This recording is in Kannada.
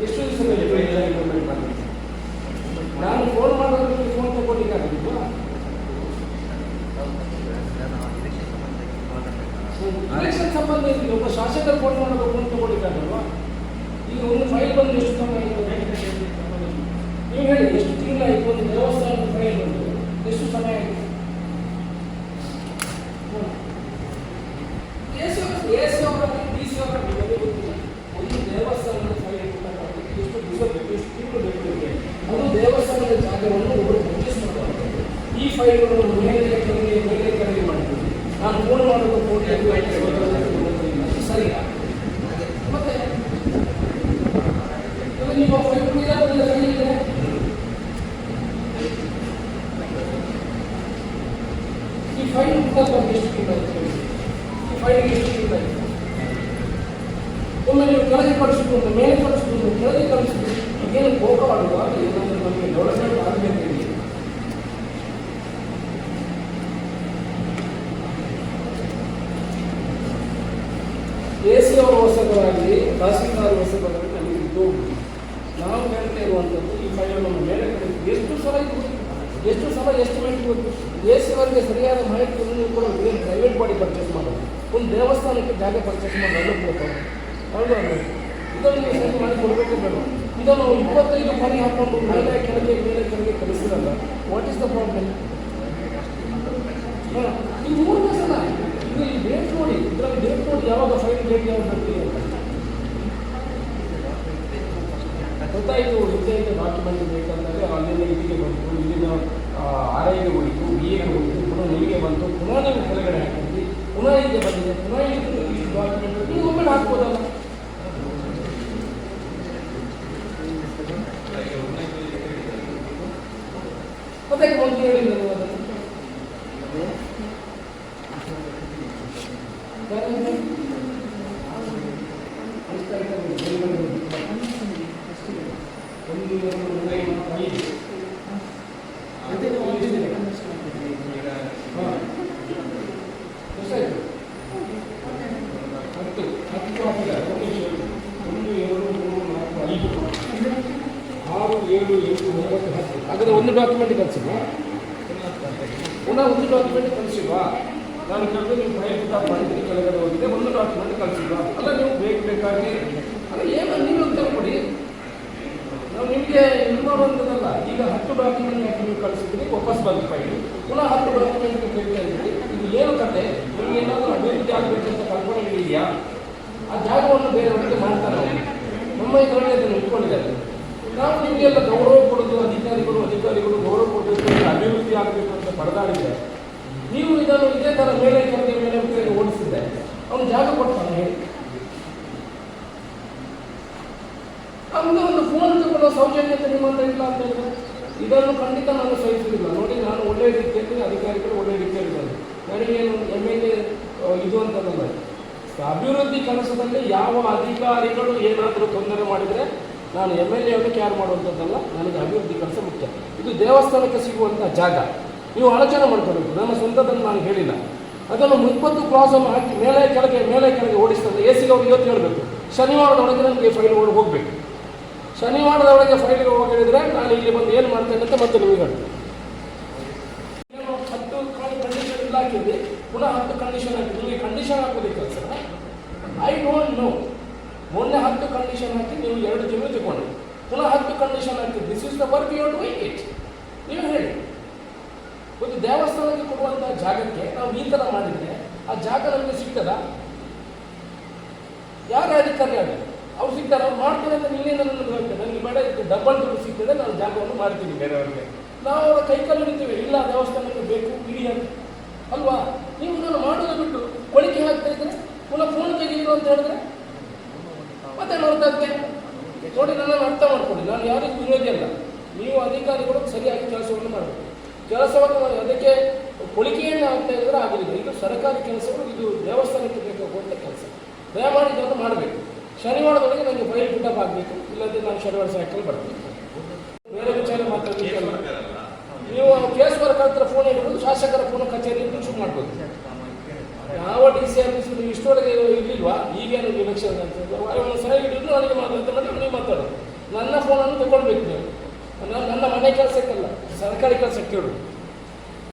ಎಷ್ಟು ಇಂಪ್ಲಿಮೆಂಟ್ ನಾನು ಫೋನ್ ಮಾಡೋದಕ್ಕೆ ಫೋನ್ ಇಲೆಕ್ಷನ್ ಸಂಬಂಧ ಇಲ್ಲ ಒಬ್ಬ ಶಾಸಕರು ಫೋನ್ ಮಾಡೋದು ಫೋನ್ ತಗೊಳ್ಳಿಕ್ಕಾಗಲ್ವಾ ಈಗ ಒಂದು ಫೈಲ್ ಬಂದು ಎಷ್ಟು ಸಮಯ? ನೀವು ಹೇಳಿ, ಎಷ್ಟು ತಿಂಗಳಾಯ್ತು ಒಂದು ದೇವಸ್ಥಾನದ ಫೈಲ್ ಎಷ್ಟು ಸಮಯ ಎ ಸಿ ಅವರಲ್ಲಿ ಡಿ ಸಿ ಅವರಲ್ಲಿ ನಿಮಗೆ ಗೊತ್ತಿಲ್ಲ ಒಂದು ದೇವಸ್ಥಾನದ ಫೈಲ್ ಕೊಟ್ಟಂತಾಗಿ ಎಷ್ಟು ದಿವಸ ಬೇಕು ಎಷ್ಟು ತಿಂಗಳು ಬೇಕು ನಿಮಗೆ ಅದು ದೇವಸ್ಥಾನದ ಜಾಗವನ್ನು ಒಬ್ಬರು ಪರ್ಚೇಸ್ ಮಾಡ್ತಾರೆ ಈ ಫೈಲ್ಗಳನ್ನು ಮೇಲೆ ಕೆಳಗೆ ಮೇಲೆ ಕೆಳಗೆ ಮಾಡ್ತೀವಿ ನಾನು ಫೋನ್ ಮಾಡೋದು ಫೋನ್ ಸರಿಯಾ ಮತ್ತೆ ಇವಾಗ ನೀವು ಫೈಲ್ ಕೊಟ್ಟಿಲ್ಲ ಕೈಯಿದೆ ಈ ಫೈಲ್ ಮುಖಾಂತರ ಎಷ್ಟು ತಿಂಗಳು ಈ ಫೈಲ್ಗೆ ಎಷ್ಟು ತಿಂಗಳು ಒಮ್ಮೆ ನೀವು ಕೆಳಗೆ ಕಳಿಸಿದ್ರು ಮೇಲೆ ಕಳಿಸಿದ್ರು ಕೆಳಗೆ ಕಳಿಸಿದ್ರು ಏನು ಕೋಪ ಮಾಡುವ ಏನಾದರೂ ನಮಗೆ ಡೆವಲಪ್ಮೆಂಟ್ ಆಗಬೇಕು ಇಲ್ಲಿ ಎ ಹೊಸಬರಾಗಲಿ ತಹಸೀಲ್ದಾರ್ ಹೊಸಬರಾಗಲಿ ನಮಗೆ ಇದ್ದು ನಾವು ಹೇಳ್ತಾ ಇರುವಂಥದ್ದು ಈ ಫೈಲನ್ನು ಮೇಲೆ ಎಷ್ಟು ಸಲ ಎಷ್ಟು ಸಲ ಎಷ್ಟು ಸಿ ಅವರಿಗೆ ಸರಿಯಾದ ಮಾಹಿತಿಯನ್ನು ನೀವು ಕೂಡ ಏನು ಪ್ರೈವೇಟ್ ಬಾಡಿ ಪರ್ಚೇಸ್ ಮಾಡೋದು ಒಂದು ದೇವಸ್ಥಾನಕ್ಕೆ ಜಾಗ ಪರ್ಚೇಸ್ ಮಾಡಿ ಅನುಕೂಲ ಹೌದು? ಇದನ್ನು ನೀವು ಸರಿ ಮಾಡಿ ಕೊಡಬೇಕು ಬೇಡ ಇದನ್ನು ಇಪ್ಪತ್ತೈದು ಮನೆ ಹಾಕೊಂಡು ಮೇಲೆ ಕೆಳಗೆ ಮೇಲೆ ಕೆಳಗೆ ಕಳಿಸಿರಲ್ಲ ವಾಟ್ ಇಸ್ ದ ಪ್ರಾಬ್ಲಮ್ ಈ ಮೂರನೇ ಸಲ ಇದು ಈ ಡೇಟ್ ನೋಡಿ ಇದರಲ್ಲಿ ಡೇಟ್ ನೋಡಿ ಯಾವಾಗ ಫೈಲ್ ಡೇಟ್ ಯಾವಾಗ ಬರ್ತೀವಿ ಅಂತ ಇಂಥ ಇಂಥ ಡಾಕ್ಯುಮೆಂಟ್ ಬೇಕಂದಾಗ ಅಲ್ಲಿಂದ ಇಲ್ಲಿಗೆ ಬಂತು ಇಲ್ಲಿನ ಆರ್ ಐಗೆ ಹೋಯಿತು ಬಿ ಎಗೆ ಹೋಯಿತು, ಪುನಃ ಇಲ್ಲಿಗೆ ಬಂತು, ಪುನಃ ನೀವು ಕೆಳಗಡೆ ಹಾಕಿದ್ವಿ ಪುನಃ ಇಲ್ಲಿಗೆ ಬಂದಿದೆ ಪುನಃ ಇಲ್ಲಿ ಡಾಕ್ಯುಮೆಂಟ್ ನೀವು ಒಮ್ಮೆ ಹಾಕ್ಬೋದಲ್ಲ. ಮತ್ತೆ ಒಂದು ಹೇಳಿಲ್ಲ ನೀವು ಅದನ್ನು ಬೇರೆ ಏನು? ಎಷ್ಟು ಆಯ್ತು ಅದು? ಬೆಂಗಳೂರು. ಒಂದು ಎರಡು ಮೂರು ನಾಲ್ಕು ಐದು ಅದೇ ನಾವು ಅಂದಿದ್ದೀವಿ. ಹಾಂ. ಎಷ್ಟಾಯ್ತು? ಹತ್ತು ಹತ್ತು ಹಾಕಿಲ್ಲ ಒಂದು ಏಳು. ಒಂದು ಎರಡು ಮೂರು ನಾಲ್ಕು ಐದು ಆರು ಏಳು ಎಂಟು ಒಂಬತ್ತು ಹತ್ತು. ಹಾಗಾದ್ರೆ ಒಂದು ಡಾಕ್ಯುಮೆಂಟ್ ಕಳಿಸಿಲ್ವಾ? ಪುನಃ ಒಂದು ಡಾಕ್ಯುಮೆಂಟ್ ಕಳಿಸಿಲ್ವಾ? ನಾನು ಕಳೆದು ನೀವು ಫೈಲ್ ಪಿಕಪ್ ಮಾಡಿದ್ರೆ ಕೆಳಗಡೆ ಹೋಗಿದೆ ಒಂದು ಡಾಕ್ಯುಮೆಂಟ್ ಕಳಿಸಿಲ್ವಾ? ಅಲ್ಲ ನೀವು ಬೇಕು ಬೇಕಾಗಿ. ಅಲ್ಲ ಏನು ನೀವು ಕೊಡಿ ನಾವು ನಿಮಗೆ ಇದು ಮಾಡುವಂಥದ್ದಲ್ಲ. ಈಗ ಹತ್ತು ಡಾಕ್ಯುಮೆಂಟ್ ಯಾಕೆ ನೀವು ಕಳಿಸಿದ್ರಿ? ವಾಪಸ್ ಬಂದು ಫೈಲ್ ಪುನಃ ಹತ್ತು ಡಾಕ್ಯುಮೆಂಟ್ ಕೇಳ್ತಾ ಇದ್ದೀರಿ. ಇದು ಏನು ಕತೆ? ನಿಮ್ಗೆ ಏನಾದರೂ ಅಭಿವೃದ್ಧಿ ಆಗಬೇಕಂತ ಇದೆಯಾ? ಆ ಜಾಗವನ್ನು ಬೇರೆಯವರಿಗೆ ಮಾಡ್ತಾರೆ. ನಮ್ಮ ಇದರಲ್ಲಿ ಅದನ್ನು ಇಟ್ಕೊಂಡಿದ್ದಾರೆ ನಾವು ನಿಮಗೆಲ್ಲ ಗೌರವ ಕೊಡೋದು ಅಧಿಕಾರಿಗಳು ಅಧಿಕಾರಿಗಳು ಗೌರವ ಕೊಡಬೇಕು ಅಂತ ಅಭಿವೃದ್ಧಿ ಆಗಬೇಕು ಅಂತ ಪರದಾಡಿದ್ದಾರೆ ನೀವು ಇದನ್ನು ಇದೇ ಥರ ಮೇಲೆ ಕೆಳಗೆ ಮೇಲೆ ಕೆಳಗೆ ಓಡಿಸಿದ್ದೆ ಅವನು ಜಾಗ ಕೊಡ್ತಾನೆ ಹೇಳಿ. ಒಂದು ಫೋನ್ ತಗೊಳ್ಳೋ ಸೌಜನ್ಯತೆ ನಿಮ್ಮ ಹತ್ರ ಇಲ್ಲ ಅಂತ ಹೇಳಿದ್ರೆ, ಇದನ್ನು ಖಂಡಿತ ನಾನು ಸಹಿಸುವುದಿಲ್ಲ. ನೋಡಿ, ನಾನು ಒಳ್ಳೆ ರೀತಿಯಲ್ಲಿ ಅಧಿಕಾರಿಗಳು ಒಳ್ಳೆ ರೀತಿಯಲ್ಲಿ ನನಗೇನು ಎಂ ಎಲ್ ಎ ಇದು ಅಂತದಲ್ಲ. ಅಭಿವೃದ್ಧಿ ಕೆಲಸದಲ್ಲಿ ಯಾವ ಅಧಿಕಾರಿಗಳು ಏನಾದರೂ ತೊಂದರೆ ಮಾಡಿದರೆ ನಾನು ಎಂ ಎಲ್ ಎವನ್ನು ಕ್ಯಾರ್ ಮಾಡುವಂಥದ್ದಲ್ಲ, ನನಗೆ ಅಭಿವೃದ್ಧಿ ಕೆಲಸ ಮುಖ್ಯ. ಇದು ದೇವಸ್ಥಾನಕ್ಕೆ ಸಿಗುವಂಥ ಜಾಗ. ನೀವು ಆಲೋಚನೆ ಮಾಡ್ಕೋಬೇಕು ನನ್ನ ಸ್ವಂತದನ್ನು ನಾನು ಹೇಳಿಲ್ಲ. ಅದನ್ನು ಮುಪ್ಪತ್ತು ಕ್ಲಾಸನ್ನು ಹಾಕಿ ಮೇಲೆ ಕೆಳಗೆ ಮೇಲೆ ಕೆಳಗೆ ಓಡಿಸ್ತದೆ ಎ ಸಿಗೆ ಅವ್ರು ಇವತ್ತು ಹೇಳಬೇಕು. ಶನಿವಾರದೊಳಗೆ ನನಗೆ ಫೈಲ್ ಓಡಿ ಹೋಗಬೇಕು. ಶನಿವಾರದ ಒಳಗೆ ಫೈಲ್ಗೆ ಹೇಳಿದ್ರೆ ನಾನು ಇಲ್ಲಿ ಬಂದು ಏನು ಮಾಡ್ತೇನೆ ಅಂತ ಮತ್ತೆ ನಿಮಗೆ ಹೇಳಿ ಹತ್ತು ಕಂಡೀಷನ್ ಇಲ್ಲ ಹಾಕಿದ್ವಿ ಪುನಃ ಹತ್ತು ಕಂಡೀಷನ್ ಹಾಕಿದ್ವಿ ನಿಮಗೆ ಕಂಡೀಷನ್ ಹಾಕೋದಕ್ಕೆ ಸರ್ ಐ ಡೋಂಟ್ ನೋ ಮೊನ್ನೆ ಹತ್ತು ಕಂಡೀಷನ್ ಹಾಕಿ ನೀವು ಎರಡು ತಿಂಗಳು ತಗೊಂಡು ಪುನಃ ಹತ್ತು condition hockey this is the work you doing it ನೀವು ಹೇಳಿ. ಒಂದು ದೇವಸ್ಥಾನಕ್ಕೆ ಕೊಡುವಂಥ ಜಾಗಕ್ಕೆ ನಾವು ಈ ಥರ ಮಾಡಿದರೆ ಆ ಜಾಗ ನಮಗೆ ಸಿಗ್ತದ? ಯಾರು ಅಧಿಕಾರಿ ಆಗಲಿ ಅವ್ರು ಸಿಗ್ತಾರೆ ಅವ್ರು ಮಾಡ್ತಾರೆ ಅಂತ ನೀನೇ ನನ್ನ ಹೇಳ್ತಾರೆ ನನಗೆ ಬೇಡ ಇದಕ್ಕೆ ಡಬಲ್ ದುಡ್ಡು ಸಿಗ್ತದೆ ನಾನು ಜಾಗವನ್ನು ಮಾಡ್ತೀನಿ. ಬೇರೆಯವ್ರಿಗೆ. ನಾವು ಅವರ ಕೈಕಲ್ಲಿ ನಿಂತೀವಿ ಇಲ್ಲ ದೇವಸ್ಥಾನಕ್ಕೆ ಬೇಕು ಇಡಿ ಅಂತ. ಅಲ್ವಾ? ನೀವು ನಾನು ಮಾಡೋದು ಬಿಟ್ಟು ಕೊಳಿಕೆ ಹಾಕ್ತಾ ಇದ್ರೆ ಪುನಃ ಫೋನ್ ತೆಗೀರು ಅಂತ ಹೇಳಿದ್ರೆ? ಮತ್ತೆ ನೋಡ್ತಕ್ಕೆ ನೋಡಿ ನನ್ನನ್ನು ಅರ್ಥ ಮಾಡ್ಕೊಳ್ಳಿ. ನಾನು ಯಾರಿಗೂ ವಿರೋಧಿ ಅಲ್ಲ. ನೀವು ಅಧಿಕಾರಿಗಳು ಸರಿಯಾಗಿ ಕೆಲಸವನ್ನು ಮಾಡಬೇಕು. ಕೆಲಸವನ್ನು ಅದಕ್ಕೆ ಕೊಳಿಕೆಯನ್ನು ಆಗ್ತಾ ಇದ್ರೆ ಆಗಲಿಲ್ಲ ಇದು ಸರ್ಕಾರಿ ಕೆಲಸಗಳು, ಇದು ದೇವಸ್ಥಾನಕ್ಕೆ ಬೇಕಾಗುವಂಥ ಕೆಲಸ. ದಯಮಾಡಿ ಇದನ್ನು ಮಾಡಬೇಕು. ಶನಿವಾರದೊಳಗೆ ನನಗೆ ಫೈಲ್ ಪಿಕಪ್ ಆಗಬೇಕು. ಇಲ್ಲದೆ ನಾನು ಶನಿವಾರ ಸಾಯಂಕಾಲ ಬರ್ತೀನಿ. ಬೇರೆ ವಿಚಾರ ಮಾತಾಡಲಿಕ್ಕಲ್ಲ. ನೀವು ಕೇಸ್ ವರ್ಕ್ ಫೋನ್ ಇಟ್ಕೊಂಡು ಶಾಸಕರ ಫೋನ್ ಕಚೇರಿಯಲ್ಲಿ ಶುರು ಮಾಡ್ಬೋದು. ಯಾವ ಡಿ ಸಿ ಆಫೀಸ್ ನೀವು ಇಷ್ಟೊಳಗೆ ಇರಲಿಲ್ವಾ? ಈಗೇನು ಎಲೆಕ್ಷನ್ ಅಂತ ಅವನು ಸಹ ಹಿಡಿದು ನನಗೆ ಮಾತಾಡ್ತಾ ನೀವು ಮಾತಾಡೋದು ನನ್ನ ಫೋನನ್ನು ತಗೊಳ್ಬೇಕು ನೀವು. ನನ್ನ ಮನೆ ಕೆಲಸಕ್ಕಲ್ಲ. ಸರ್ಕಾರಿ ಕೆಲಸಕ್ಕೆ ಹೇಳು